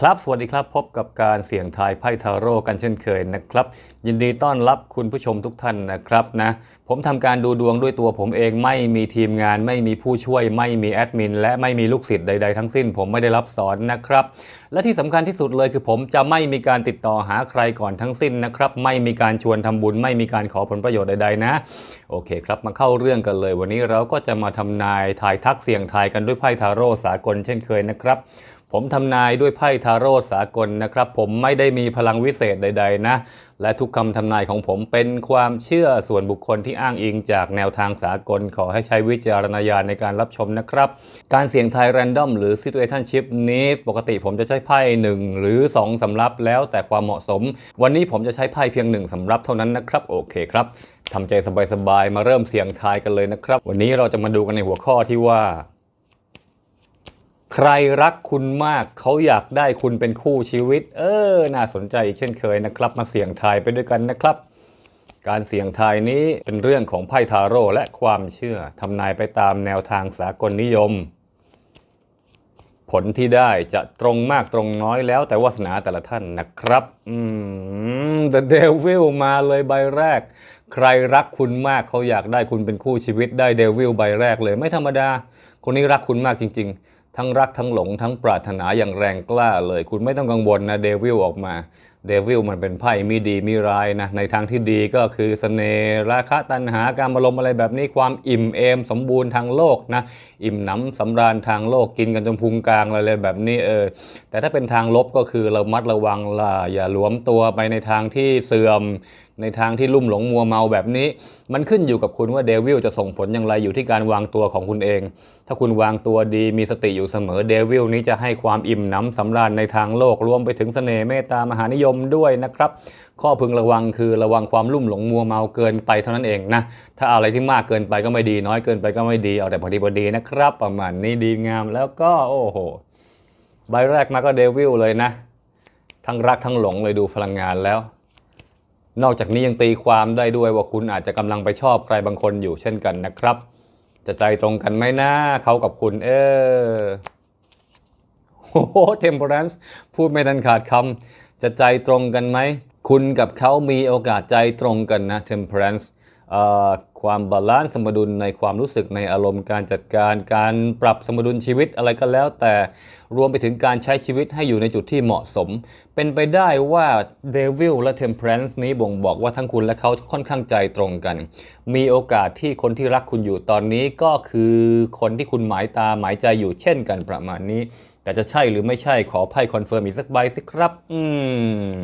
ครับสวัสดีครับพบกับการเสี่ยงทายไพ่ทาโร่กันเช่นเคยนะครับ ยินดีต้อนรับคุณผู้ชมทุกท่านนะครับนะผมทำการดูดวงด้วยตัวผมเองไม่มีทีมงาน ไม่มีผู้ช่วย ไม่มีแอดมิน และไม่มีลูกศิษย์ใด ๆ ทั้งสิ้น ผมไม่ได้รับสอนนะครับ และที่สำคัญที่สุดเลยคือผมจะไม่มีการติดต่อหาใครก่อนทั้งสิ้นนะครับ ไม่มีการชวนทำบุญ ไม่มีการขอผลประโยชน์ใดๆนะ โอเคครับมาเข้าเรื่องกันเลย วันนี้เราก็จะมาทำนายทายทักเสี่ยงทายกันด้วยไพ่ทาโร่สากลเช่นเคยนะครับ ผมทำนายด้วยไพ่ทาโร่สากลนะครับ ผมไม่ได้มีพลังวิเศษใด ๆ นะ และทุกคำทำนายของผมเป็นความเชื่อส่วนบุคคลที่อ้างอิงจากแนวทางสากล ขอให้ใช้วิจารณญาณในการรับชมนะครับ การเสี่ยงทายแรนดอมหรือ situationship นี้ปกติผมจะใช้ไพ่ 1 หรือ 2 สำรับแล้วแต่ความเหมาะสม วันนี้ผมจะใช้ไพ่เพียง 1สำรับเท่านั้นนะครับ โอเคครับทำใจสบายๆมาเริ่มเสี่ยงทายกันเลยนะครับ วันนี้เราจะมาดูกันในหัวข้อที่ว่า ใครรักคุณมากเขาอยากได้คุณเป็นคู่ชีวิต เออ น่าสนใจอีกเช่นเคยนะครับ มาเสี่ยงทายไปด้วยกันนะครับ การเสี่ยงทายนี้เป็นเรื่องของไพ่ทาโร่และความเชื่อทำนายไปตามแนวทางสากลนิยม ผลที่ได้จะตรงมากตรงน้อยแล้วแต่วาสนาแต่ละท่านนะครับอืม The Devil มาเลยใบแรก ใครรักคุณมากเขาอยากได้คุณเป็นคู่ชีวิตได้ Devil ใบแรกเลยไม่ธรรมดา คนนี้รักคุณมากจริง ๆ ทั้งรักทั้งหลงทั้งปรารถนาอย่างแรงกล้าเลย คุณไม่ต้องกังวลนะเดวิลออกมา เดวิลมันเป็นไพ่มีดีมีร้ายนะในทางที่ดีก็คือเสน่ห์ราคะตัณหาการอารมณ์อะไรแบบนี้ความอิ่มเอม สมบูรณ์ทางโลกนะอิ่มหนำสำราญทางโลกกินกันจนพุงกลางอะไรเลยแบบนี้เออแต่ถ้าเป็นทางลบก็คือเรามัดระวังล่ะอย่าหลวมตัวไปในทางที่เสื่อม ในทางที่ลุ่มหลงมัวเมาแบบนี้ มันขึ้นอยู่กับคุณว่าเดวิลจะส่งผลอย่างไรอยู่ที่การวางตัวของคุณเอง ถ้าคุณวางตัวดีมีสติอยู่เสมอเดวิลนี้จะให้ความอิ่มหนำสำราญในทางโลกรวมไปถึงเสน่ห์เมตตามหานิยมด้วยนะครับ ข้อพึงระวังคือระวังความลุ่มหลงมัวเมาเกินไปเท่านั้นเองนะ ถ้าอะไรที่มากเกินไปก็ไม่ดี น้อยเกินไปก็ไม่ดี เอาแต่พอดีพอดีนะครับ ประมาณนี้ดีงามแล้วก็โอ้โห ใบแรกมาก็เดวิลเลยนะ ทั้งรักทั้งหลงเลยดูพลังงานแล้ว นอกจากนี้ยังตีความได้ด้วยว่าคุณอาจจะกำลังไปชอบใครบางคนอยู่เช่นกันนะครับ จะใจตรงกันไหมนะเขากับคุณเออโอ้โห temperance พูดไม่ทันขาดคำ จะใจตรงกันไหม คุณกับเขามีโอกาสใจตรงกันนะ temperance ความบาลานซ์สมดุลในความรู้สึกในอารมณ์การจัดการการปรับสมดุลชีวิตอะไรก็แล้ว แต่รวมไปถึงการใช้ชีวิตให้อยู่ในจุดที่เหมาะสม เป็นไปได้ว่าเดวิลและ Temperance นี้บ่งบอกว่าทั้งคุณและเขาค่อนข้างใจตรงกัน มีโอกาสที่คนที่รักคุณอยู่ตอนนี้ก็คือคนที่คุณหมายตาหมายใจอยู่เช่นกันประมาณนี้ แต่จะใช่หรือไม่ใช่ขอไพ่คอนเฟิร์มอีกสักใบสิครับ อืม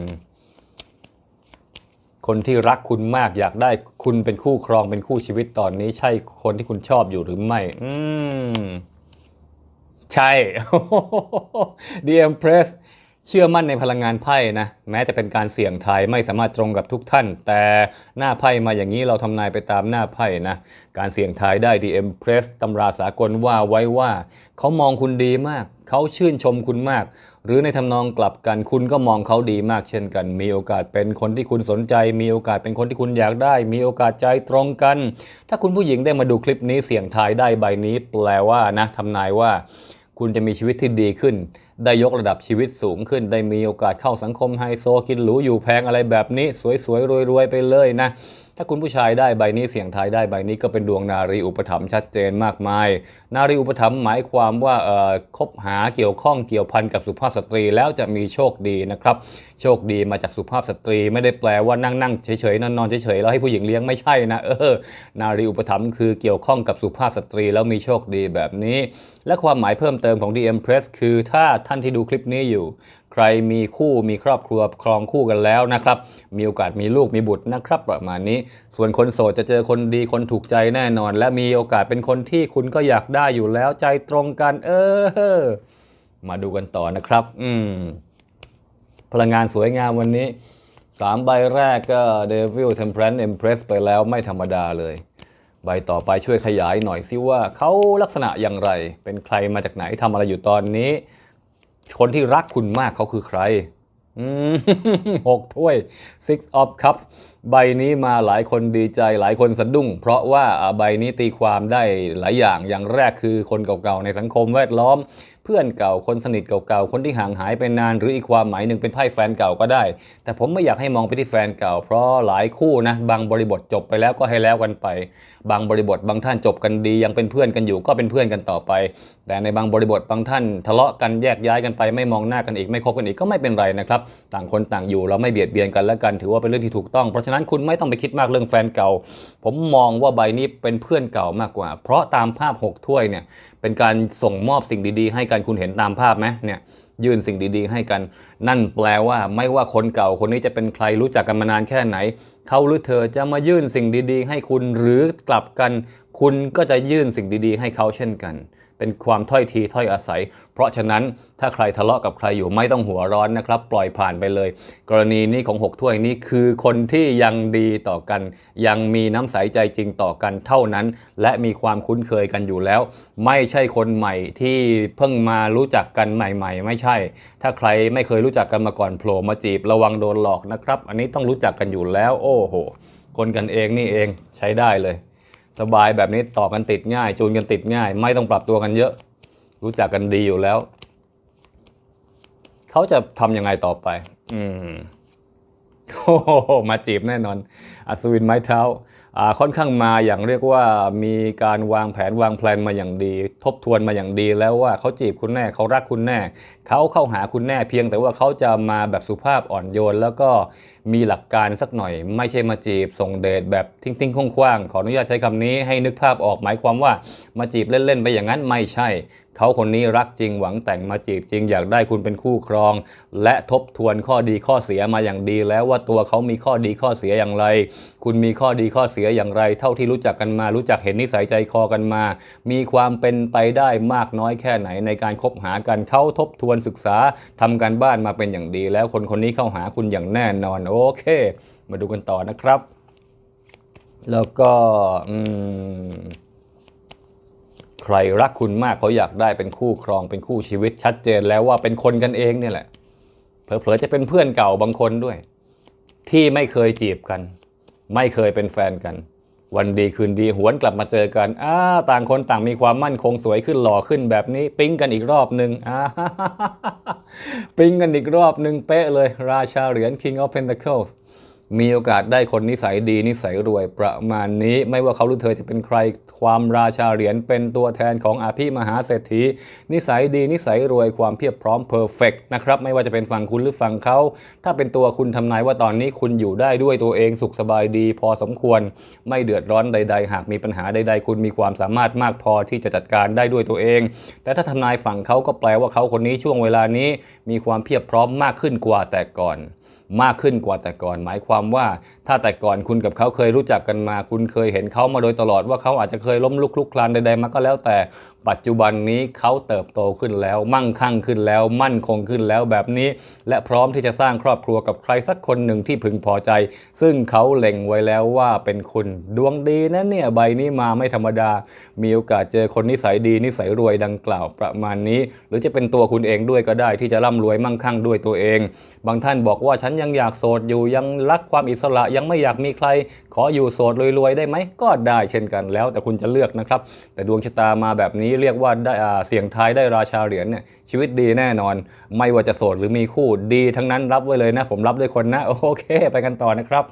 คนที่รักคุณมากอยากได้คุณเป็นคู่ครองเป็นคู่ชีวิตตอนนี้ ใช่คนที่คุณชอบอยู่หรือไม่ อืม ใช่ The Empress เชื่อมั่นในพลังงานไพ่นะแม้จะเป็นการเสี่ยงทายไม่สามารถตรงกับทุกท่าน แต่หน้าไพ่มาอย่างนี้เราทำนายไปตามหน้าไพ่นะการเสี่ยงทายได้ The Empress ตำราสากลว่าไว้ว่า เขามองคุณดีมาก เขาชื่นชมคุณมาก หรือในทำนองกลับกันคุณก็มองเขาดีมากเช่นกัน มีโอกาสเป็นคนที่คุณสนใจ มีโอกาสเป็นคนที่คุณอยากได้ มีโอกาสใจตรงกัน ถ้าคุณผู้หญิงได้มาดูคลิปนี้เสี่ยงทายได้ใบนี้ แปลว่านะทำนายว่า คุณจะมีชีวิตที่ดีขึ้น ได้ยกระดับชีวิตสูงขึ้น ได้มีโอกาสเข้าสังคมไฮโซกินหรูอยู่แพงอะไรแบบนี้ สวยๆรวยๆไปเลยนะ ถ้าคุณผู้ชายได้ใบนี้เสี่ยงทายได้ใบนี้ก็เป็นดวงนารีอุปถัมภ์ชัดเจนมากมาย นารีอุปถัมภ์หมายความว่าเอ่อคบหาเกี่ยวข้องเกี่ยวพันกับสุภาพสตรีแล้วจะมีโชคดีนะครับ โชคดีมาจากสุภาพสตรี ไม่ได้แปลว่านั่งนั่งๆเฉยๆนอนนอนเฉยๆแล้วให้ผู้หญิงเลี้ยงไม่ใช่นะเออนารีอุปถัมภ์คือเกี่ยวข้องกับสุภาพสตรีแล้วมีโชคดีแบบนี้ และความหมายเพิ่มเติมของ The Empress คือถ้าท่านที่ดูคลิปนี้อยู่ ใครมีคู่มีครอบครัวครองคู่กันแล้วนะครับ มีโอกาสมีลูกมีบุตรนะครับ ประมาณนี้ ส่วนคนโสดจะเจอคนดีคนถูกใจแน่นอน และมีโอกาสเป็นคนที่คุณก็อยากได้อยู่แล้วใจตรงกัน เออ มาดูกันต่อนะครับ อืมพลังงานสวยงามวันนี้สามใบแรกก็ Devil Temperance Empress ไปแล้วไม่ธรรมดาเลย ใบต่อไปช่วยขยายหน่อยสิว่าเขาลักษณะอย่างไร เป็นใครมาจากไหนทำอะไรอยู่ตอนนี้ คนที่รักคุณมากเขาคือใครหกถ้วย six of cups ใบนี้มาหลายคนดีใจหลายคนสะดุ้ง เพราะว่าใบนี้ตีความได้หลายอย่างอย่างแรกคือคนเก่าๆในสังคมแวดล้อม เพื่อนเก่าคนสนิทเก่าๆคนที่ห่างหายไปนาน หรืออีกความหมายหนึ่งเป็นไพ่แฟนเก่าก็ได้ แต่ผมไม่อยากให้มองไปที่แฟนเก่า เพราะหลายคู่นะบางบริบทจบไปแล้วก็ให้แล้วกันไป บางบริบทบางท่านจบกันดี ยังเป็นเพื่อนกันอยู่ก็เป็นเพื่อนกันต่อไป แต่ในบางบริบทบางท่าน ทะเลาะกันแยกย้ายกันไป ไม่มองหน้ากันอีกไม่คบกันอีกก็ไม่เป็นไรนะครับต่างคนต่างอยู่เราไม่เบียดเบียนกันและกันถือว่าเป็นเรื่องที่ถูกต้อง เพราะฉะนั้นคุณไม่ต้องไปคิดมากเรื่องแฟนเก่า ผมมองว่าใบนี้เป็นเพื่อนเก่ามากกว่า เพราะตามภาพหกถ้วยเนี่ยเป็นการส่งมอบสิ่งดีๆ ให้กันคุณเห็นตามภาพไหมเนี่ยยื่นสิ่งดีๆ ให้กัน นั่นแปลว่าไม่ว่าคนเก่าคนนี้จะเป็นใครรู้จักกันมานานแค่ไหน เขาหรือเธอจะมายื่นสิ่งดีๆ ให้คุณหรือกลับกัน คุณก็จะยื่นสิ่งดีๆ ให้เขาเช่นกัน เป็นความถ้อยทีถ้อยอาศัย เพราะฉะนั้นถ้าใครทะเลาะกับใครอยู่ไม่ต้องหัวร้อนนะครับ ปล่อยผ่านไปเลย กรณีนี้ของหกถ้วยนี้คือคนที่ยังดีต่อกัน ยังมีน้ำใสใจจริงต่อกันเท่านั้น และมีความคุ้นเคยกันอยู่แล้ว ไม่ใช่คนใหม่ที่เพิ่งมารู้จักกันใหม่ ๆ ไม่ใช่ ถ้าใครไม่เคยรู้จักกันมาก่อนโผล่มาจีบระวังโดนหลอกนะครับ อันนี้ต้องรู้จักกันอยู่แล้ว โอ้โห คนกันเองนี่เองใช้ได้เลย สบายแบบนี้ต่อกันติดง่าย จูนกันติดง่าย ไม่ต้องปรับตัวกันเยอะ รู้จักกันดีอยู่แล้ว เขาจะทำยังไงต่อไป อืมโอ้โหมาจีบแน่นอน อัศวินไม้เท้าอ่าค่อนข้างมาอย่างเรียกว่ามีการวางแผนวางแผนมาอย่างดี ทบทวนมาอย่างดีแล้วว่าเขาจีบคุณแน่เขารักคุณแน่เขาเข้าหาคุณแน่เพียงแต่ว่าเขาจะมาแบบสุภาพอ่อนโยน แล้วก็มีหลักการสักหน่อย ไม่ใช่มาจีบส่งเดทแบบทิ้งๆคว้างๆขออนุญาตใช้คำนี้ให้นึกภาพออกหมายความว่ามาจีบเล่นๆไปอย่างนั้นไม่ใช่เขาคนนี้รักจริงหวังแต่งมาจีบจริงอยากได้คุณเป็นคู่ครอง และทบทวนข้อดีข้อเสียมาอย่างดีแล้วว่าตัวเขามีข้อดีข้อเสียอย่างไร คุณมีข้อดีข้อเสียอย่างไร เท่าที่รู้จักกันมา รู้จักเห็นนิสัยใจคอกันมา มีความเป็นไปได้มากน้อยแค่ไหนในการคบหากันเขาทบทวนศึกษาทำการบ้านมาเป็นอย่างดี แล้วคนคนนี้เข้าหาคุณอย่างแน่นอน โอเค มาดูกันต่อนะครับ แล้วก็ใครรักคุณมากเขาอยากได้เป็นคู่ครองเป็นคู่ชีวิตชัดเจนแล้วว่าเป็นคนกันเองเนี่ยแหละเผลอๆจะเป็นเพื่อนเก่าบางคนด้วย ที่ไม่เคยจีบกัน ไม่เคยเป็นแฟนกัน วันดีคืนดีหวนกลับมาเจอกันอ้าต่างคนต่างมีความมั่นคงสวยขึ้นหล่อขึ้นแบบนี้ ปิ๊งกันอีกรอบหนึ่งอ้าปิ๊งกันอีกรอบหนึ่งเป๊ะเลยราชาเหรียญ King of Pentacles มีโอกาสได้คนนิสัยดีนิสัยรวยประมาณนี้ ไม่ว่าเขาหรือเธอจะเป็นใครความราชาเหรียญเป็นตัวแทนของอาภิมหาเศรษฐี นิสัยดีนิสัยรวยความเพียบพร้อมเพอร์เฟกนะครับไม่ว่าจะเป็นฝั่งคุณหรือฝั่งเขา ถ้าเป็นตัวคุณทำนายว่าตอนนี้คุณอยู่ได้ด้วยตัวเองสุขสบายดี พอสมควร ไม่เดือดร้อนใด ๆ หากมีปัญหาใด ๆ คุณมีความสามารถมากพอที่จะจัดการได้ด้วยตัวเอง แต่ถ้าทำนายฝั่งเขาก็แปลว่าเขาคนนี้ช่วงเวลานี้ มีความเพียบพร้อมมากขึ้นกว่าแต่ก่อน มากขึ้นกว่าแต่ก่อน หมายความว่าถ้าแต่ก่อนคุณกับเขาเคยรู้จักกันมา คุณเคยเห็นเขามาโดยตลอดว่าเขาอาจจะเคยล้มลุกคลุกคลานใดๆมาก็แล้วแต่ปัจจุบันนี้เขาเติบโตขึ้นแล้ว มั่งคั่งขึ้นแล้ว มั่นคงขึ้นแล้วแบบนี้ และพร้อมที่จะสร้างครอบครัวกับใครสักคนหนึ่งที่พึงพอใจ ซึ่งเขาเล็งไว้แล้วว่าเป็นคุณดวงดีนะเนี่ยใบนี้มาไม่ธรรมดา มีโอกาสเจอคนนิสัยดีนิสัยรวยดังกล่าวประมาณนี้ หรือจะเป็นตัวคุณเองด้วยก็ได้ที่จะร่ำรวยมั่งคั่งด้วยตัวเอง บางท่านบอกว่าฉันยังอยากโสดอยู่ยังรักความอิสระยังไม่อยากมีใคร ขออยู่โสดรวยๆได้ไหมก็ได้เช่นกันแล้ว แต่คุณจะเลือกนะครับ แต่ดวงชะตามาแบบนี้เรียกว่าได้เสี่ยงทายได้ราชาเหรียญเนี่ยชีวิตดีแน่นอน ไม่ว่าจะโสดหรือมีคู่ดีทั้งนั้นรับไว้เลยนะ ผมรับด้วยคนนะโอเค ไปกันต่อนะครับ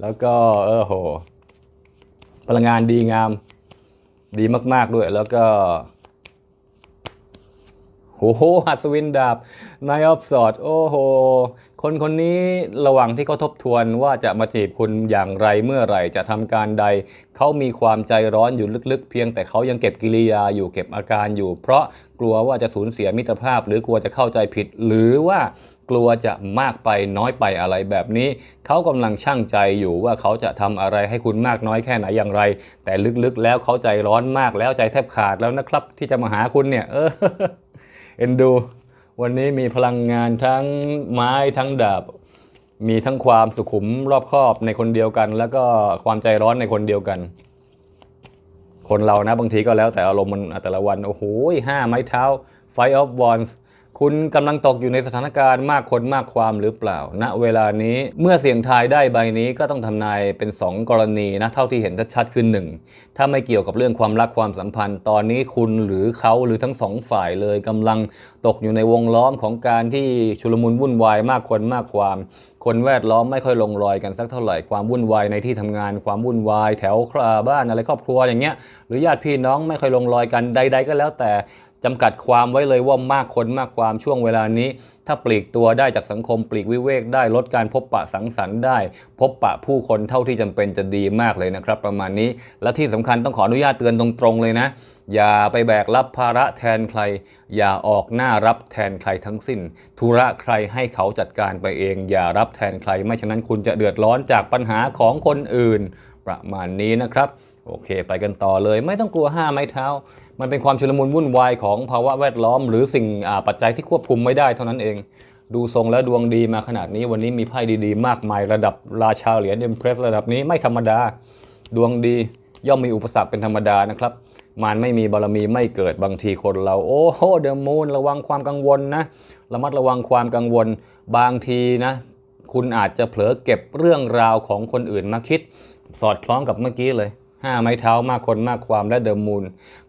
แล้วก็เออโหพลังงานดีงาม ดีมาก ๆด้วยแล้วก็ โอ้โหหัสวินดาบนายออฟสอด โอ้โห คนคนนี้ระหว่างที่เขาทบทวนว่าจะมาจีบคุณอย่างไรเมื่อไหร่จะทำการใด เขามีความใจร้อนอยู่ลึกๆ เพียงแต่เขายังเก็บกิริยาอยู่เก็บอาการอยู่ เพราะกลัวว่าจะสูญเสียมิตรภาพ หรือกลัวจะเข้าใจผิด หรือว่ากลัวจะมากไปน้อยไปอะไรแบบนี้ เขากำลังช่างใจอยู่ว่าเขาจะทำอะไรให้คุณมากน้อยแค่ไหนอย่างไร แต่ลึกๆแล้วเขาใจร้อนมากแล้วใจแทบขาดแล้วนะครับ ที่จะมาหาคุณเนี่ยเออ เอ็นดู วันนี้มีพลังงานทั้งไม้ทั้งดาบ มีทั้งความสุขุมรอบคอบในคนเดียวกัน แล้วก็ความใจร้อนในคนเดียวกัน คนเรานะบางทีก็แล้วแต่อารมณ์มันแต่ละวัน โอ้โหห้าไม้เท้า Five of Wands คุณกำลังตกอยู่ในสถานการณ์มากคนมากความหรือเปล่า ณ เวลานี้เมื่อเสี่ยงทายได้ใบนี้ก็ต้องทำนายเป็น 2 กรณีนะ เท่าที่เห็นชัดๆคือหนึ่งถ้าไม่เกี่ยวกับเรื่องความรักความสัมพันธ์ ตอนนี้คุณหรือเขาหรือทั้งสองฝ่ายเลยกำลังตกอยู่ในวงล้อมของการที่ชุลมุนวุ่นวายมากคนมากความ คนแวดล้อมไม่ค่อยลงรอยกันสักเท่าไหร่ความวุ่นวายในที่ทำงานความวุ่นวายแถวคราบ้านอะไรครอบครัวอย่างเงี้ยหรือญาติพี่น้องไม่ค่อยลงรอยกันใด ๆ ก็แล้วแต่ จำกัดความไว้เลยว่ามากคนมากความช่วงเวลานี้ ถ้าปลีกตัวได้จากสังคมปลีกวิเวกได้ลดการพบปะสังสรรค์ได้ พบปะผู้คนเท่าที่จำเป็นจะดีมากเลยนะครับ ประมาณนี้และที่สำคัญต้องขออนุญาตเตือนตรงๆเลยนะ อย่าไปแบกรับภาระแทนใคร อย่าออกหน้ารับแทนใครทั้งสิ้น ธุระใครให้เขาจัดการไปเอง อย่ารับแทนใคร ไม่ฉะนั้นคุณจะเดือดร้อนจากปัญหาของคนอื่น ประมาณนี้นะครับ โอเค ไปกันต่อเลยไม่ต้องกลัวห้าไม้เท้า มันเป็นความชุลมุนวุ่นวายของภาวะแวดล้อม หรือสิ่งปัจจัยที่ควบคุมไม่ได้เท่านั้นเอง ดูทรงแล้วดวงดีมาขนาดนี้วันนี้มีไพ่ดีๆ มากมายระดับราชาเหรียญเอ็มเพรสระดับนี้ไม่ธรรมดา ดวงดีย่อมมีอุปสรรคเป็นธรรมดานะครับมันไม่มีบารมีไม่เกิดบางทีคนเรา โอ้โหเดอะมูนระวังความกังวลนะระมัดระวังความกังวลบางทีนะ คุณอาจจะเผลอเก็บเรื่องราวของคนอื่นมาคิด สอดคล้องกับเมื่อกี้เลย ห้าไม้เท้ามากคนมากความและเดอะมูน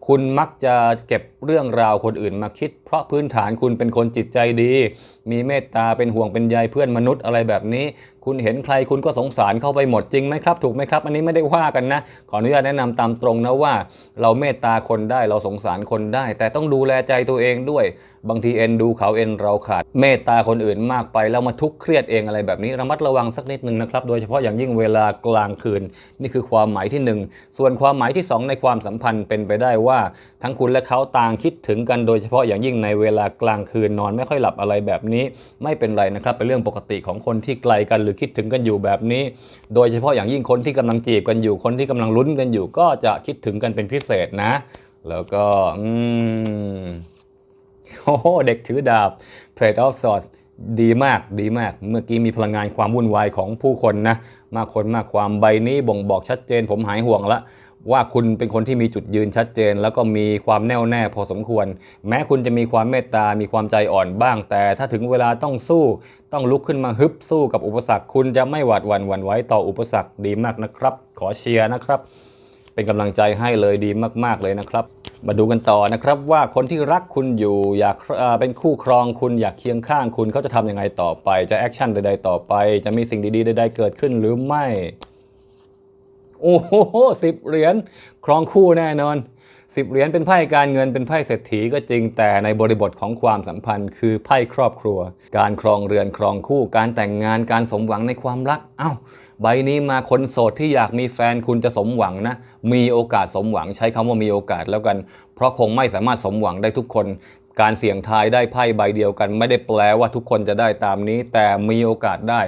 คุณมักจะเก็บเรื่องราวคนอื่นมาคิด เพราะพื้นฐานคุณเป็นคนจิตใจดี มีเมตตาเป็นห่วงเป็นใยเพื่อนมนุษย์อะไรแบบนี้ คุณเห็นใครคุณก็สงสารเข้าไปหมดจริงไหมครับ ถูกไหมครับ อันนี้ไม่ได้ว่ากันนะ ขออนุญาตแนะนำตามตรงนะว่า เราเมตตาคนได้เราสงสารคนได้ แต่ต้องดูแลใจตัวเองด้วย บางทีเอ็นดูเขาเอ็นเราขาด เมตตาคนอื่นมากไปแล้วมาทุกข์เครียดเองอะไรแบบนี้ระมัดระวังสักนิดหนึ่งนะครับ โดยเฉพาะอย่างยิ่งเวลากลางคืน นี่คือความหมายที่หนึ่งส่วนความหมายที่สองในความสัมพันธ์เป็นไปได้ว่า ทั้งคุณและเขาต่างคิดถึงกันโดยเฉพาะอย่างยิ่งในเวลากลางคืนนอนไม่ค่อยหลับอะไรแบบนี้ ไม่เป็นไรนะครับเป็นเรื่องปกติของคนที่ไกลกันหรือคิดถึงกันอยู่แบบนี้ โดยเฉพาะอย่างยิ่งคนที่กำลังจีบกันอยู่คนที่กำลังลุ้นกันอยู่ ก็จะคิดถึงกันเป็นพิเศษนะ แล้วก็อืมโอ้โหเด็กถือดาบ Trade of Swords ดีมากดีมาก เมื่อกี้มีพลังงานความวุ่นวายของผู้คนนะ มากคนมากความใบนี้บ่งบอกชัดเจนผมหายห่วงละ ว่าคุณเป็นคนที่มีจุดยืนชัดเจน แล้วก็มีความแน่วแน่พอสมควร แม้คุณจะมีความเมตตา มีความใจอ่อนบ้าง แต่ถ้าถึงเวลาต้องสู้ ต้องลุกขึ้นมาฮึบสู้กับอุปสรรค คุณจะไม่หวาดหวั่นหวั่นไหวต่ออุปสรรคดีมากนะครับ ขอเชียร์นะครับ เป็นกำลังใจให้เลยดีมากๆเลยนะครับ มาดูกันต่อนะครับว่าคนที่รักคุณอยู่อยากเอ่อเป็นคู่ครองคุณอยากเคียงข้างคุณเขาจะทำยังไงต่อไป จะแอคชั่นใดๆต่อไป จะมีสิ่งดีๆใดๆเกิดขึ้นหรือไม่ โอ้โหสิบเหรียญครองคู่แน่นอนสิบเหรียญเป็นไพ่การเงินเป็นไพ่เศรษฐีก็จริงแต่ในบริบทของความสัมพันธ์คือไพ่ครอบครัว การครองเรือนครองคู่ การแต่งงานการสมหวังในความรัก เอ้า ใบนี้มาคนโสดที่อยากมีแฟนคุณจะสมหวังนะ มีโอกาสสมหวังใช้คำว่ามีโอกาสแล้วกัน เพราะคงไม่สามารถสมหวังได้ทุกคน การเสี่ยงทายได้ไพ่ใบเดียวกัน ไม่ได้แปลว่าทุกคนจะได้ตามนี้ แต่มีโอกาสได้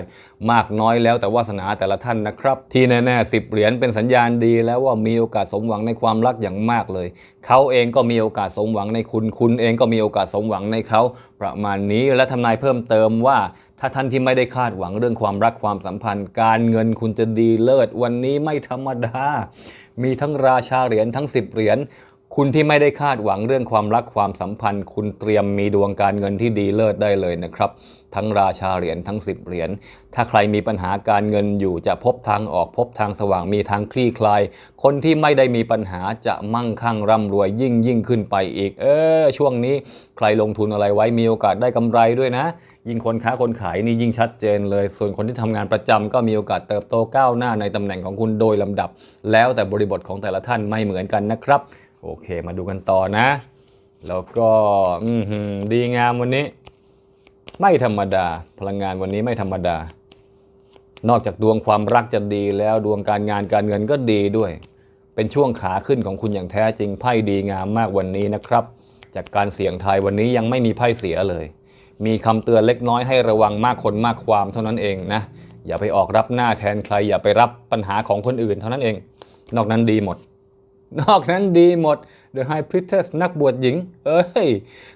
มากน้อยแล้วแต่วาสนาแต่ละท่านนะครับ ที่แน่ๆสิบเหรียญเป็นสัญญาณดี แล้วว่ามีโอกาสสมหวังในความรักอย่างมากเลย เขาเองก็มีโอกาสสมหวังในคุณ คุณเองก็มีโอกาสสมหวังในเขาประมาณนี้และทำนายเพิ่มเติมว่าถ้าท่านที่ไม่ได้คาดหวังเรื่องความรักความสัมพันธ์ การเงินคุณจะดีเลิศวันนี้ไม่ธรรมดา มีทั้งราชาเหรียญทั้ง10เหรียญ คุณที่ไม่ได้คาดหวังเรื่องความรักความสัมพันธ์ คุณเตรียมมีดวงการเงินที่ดีเลิศได้เลยนะครับ ทั้งราชาเหรียญทั้ง10เหรียญถ้าใครมีปัญหาการเงินอยู่จะพบทางออกพบทางสว่างมีทางคลี่คลาย คนที่ไม่ได้มีปัญหาจะมั่งคั่งร่ำรวยยิ่งยิ่งขึ้นไปอีก เออ ช่วงนี้ใครลงทุนอะไรไว้มีโอกาสได้กำไรด้วยนะ ยิ่งคนค้าคนขายนี่ยิ่งชัดเจนเลย ส่วนคนที่ทำงานประจำก็มีโอกาสเติบโตก้าวหน้าในตำแหน่งของคุณโดยลำดับ แล้วแต่บริบทของแต่ละท่านไม่เหมือนกันนะครับ โอเคมาดูกันต่อนะ แล้วก็ดีงามวันนี้ ไม่ธรรมดา พลังงานวันนี้ไม่ธรรมดา นอกจากดวงความรักจะดีแล้วดวงการงานการเงินก็ดีด้วย เป็นช่วงขาขึ้นของคุณอย่างแท้จริงไพ่ดีงามมากวันนี้นะครับ จากการเสี่ยงทายวันนี้ยังไม่มีไพ่เสียเลย มีคำเตือนเล็กน้อยให้ระวังมากคนมากความเท่านั้นเองนะอย่าไปออกรับหน้าแทนใคร อย่าไปรับปัญหาของคนอื่นเท่านั้นเอง นอกนั้นดีหมด นอกนั้นดีหมด The High Priestess นักบวชหญิง เอ้ย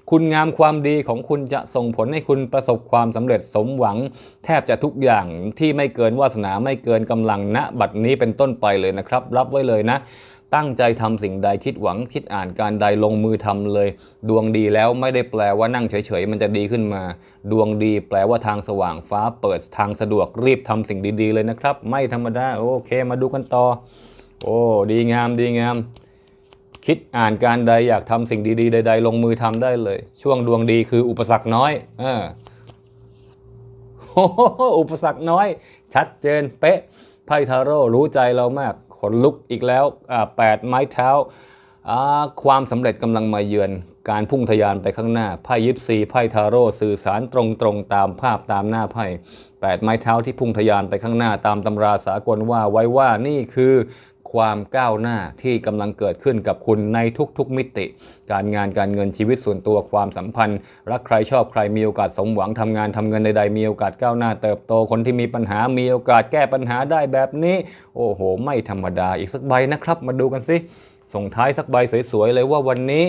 คุณงามความดีของคุณจะส่งผลให้คุณประสบความสำเร็จสมหวัง แทบจะทุกอย่างที่ไม่เกินวาสนาไม่เกินกำลังณบัดนี้เป็นต้นไปเลยนะครับ รับไว้เลยนะ ตั้งใจทำสิ่งใดคิดหวังคิดอ่านการใดลงมือทำเลย ดวงดีแล้วไม่ได้แปลว่านั่งเฉยๆ มันจะดีขึ้นมา ดวงดีแปลว่าทางสว่างฟ้าเปิดทางสะดวกรีบทำสิ่งดีๆเลยนะครับ ไม่ธรรมดาโอเค มาดูกันต่อ โอ้ ดีงามดีงาม คิดอ่านการใดอยากทำสิ่งดีๆ ใด ๆ ลงมือทำได้เลย ช่วงดวงดีคืออุปสรรคน้อยเออโอ้โหอุปสรรคน้อย ชัดเจนเป๊ะไพ่ทาโร่รู้ใจเรามากขนลุกอีกแล้วอ่าแปดไม้เท้าความสำเร็จกำลังมาเยือน การพุ่งทะยานไปข้างหน้า ไพ่ยิปซีไพ่ทาโร่สื่อสารตรงๆตามภาพตามหน้าไพ่แปดไม้เท้าที่พุ่งทะยานไปข้างหน้าตามตำราสากลว่าไว้ว่านี่คือ ความก้าวหน้าที่กำลังเกิดขึ้นกับคุณในทุกๆมิติ การงานการเงินชีวิตส่วนตัวความสัมพันธ์ รักใครชอบใครมีโอกาสสมหวังทำงานทำเงินใดๆมีโอกาสก้าวหน้าเติบโตคนที่มีปัญหามีโอกาสแก้ปัญหาได้แบบนี้ โอ้โห ไม่ธรรมดาอีกสักใบนะครับ มาดูกันสิส่งท้ายสักใบสวยๆเลยว่าวันนี้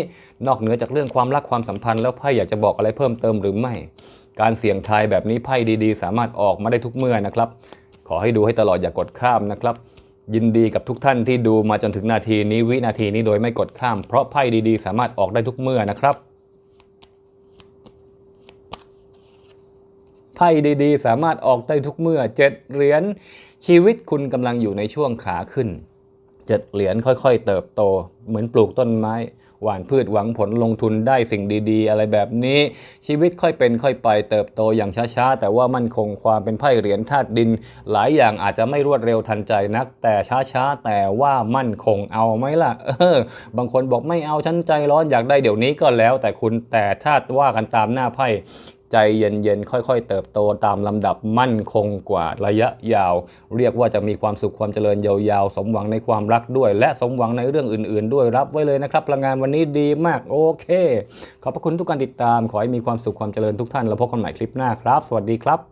นอกเหนือจากเรื่องความรักความสัมพันธ์แล้วไพ่อยากจะบอกอะไรเพิ่มเติมหรือไม่ การเสี่ยงทายแบบนี้ไพ่ดีๆ สามารถออกมาได้ทุกเมื่อนะครับ ขอให้ดูให้ตลอดอย่ากดข้ามนะครับ ยินดีกับทุกท่านที่ดูมาจนถึงนาทีนี้วินาทีนี้โดยไม่กดข้าม เพราะไพ่ดีๆ สามารถออกได้ทุกเมื่อนะครับไพ่ดีๆ สามารถออกได้ทุกเมื่อเจ็ดเหรียญชีวิตคุณกำลังอยู่ในช่วงขาขึ้นเจ็ดเหรียญค่อยๆ เติบโต เหมือนปลูกต้นไม้ หว่านพืชหวังผลลงทุนได้สิ่งดีๆ อะไรแบบนี้ ชีวิตค่อยเป็นค่อยไปเติบโตอย่างช้าๆ แต่ว่ามั่นคงความเป็นไพ่เหรียญธาตุดิน หลายอย่างอาจจะไม่รวดเร็วทันใจนัก แต่ช้าๆ แต่ว่ามั่นคงเอาไหมล่ะเออบางคนบอกไม่เอาฉันใจร้อนอยากได้เดี๋ยวนี้ก็แล้ว แต่คุณแต่ถ้าว่ากันตามหน้าไพ่ ใจเย็นๆ ค่อยๆ เติบโตตามลำดับมั่นคงกว่าระยะยาว เรียกว่าจะมีความสุขความเจริญยาวๆ สมหวังในความรักด้วย และสมหวังในเรื่องอื่น ๆ ด้วยรับไว้เลยนะครับพลังงานวันนี้ดีมากโอเค ขอบพระคุณทุกการติดตาม ขอให้มีความสุขความเจริญทุกท่านแล้วพบกันใหม่คลิปหน้าครับ สวัสดีครับ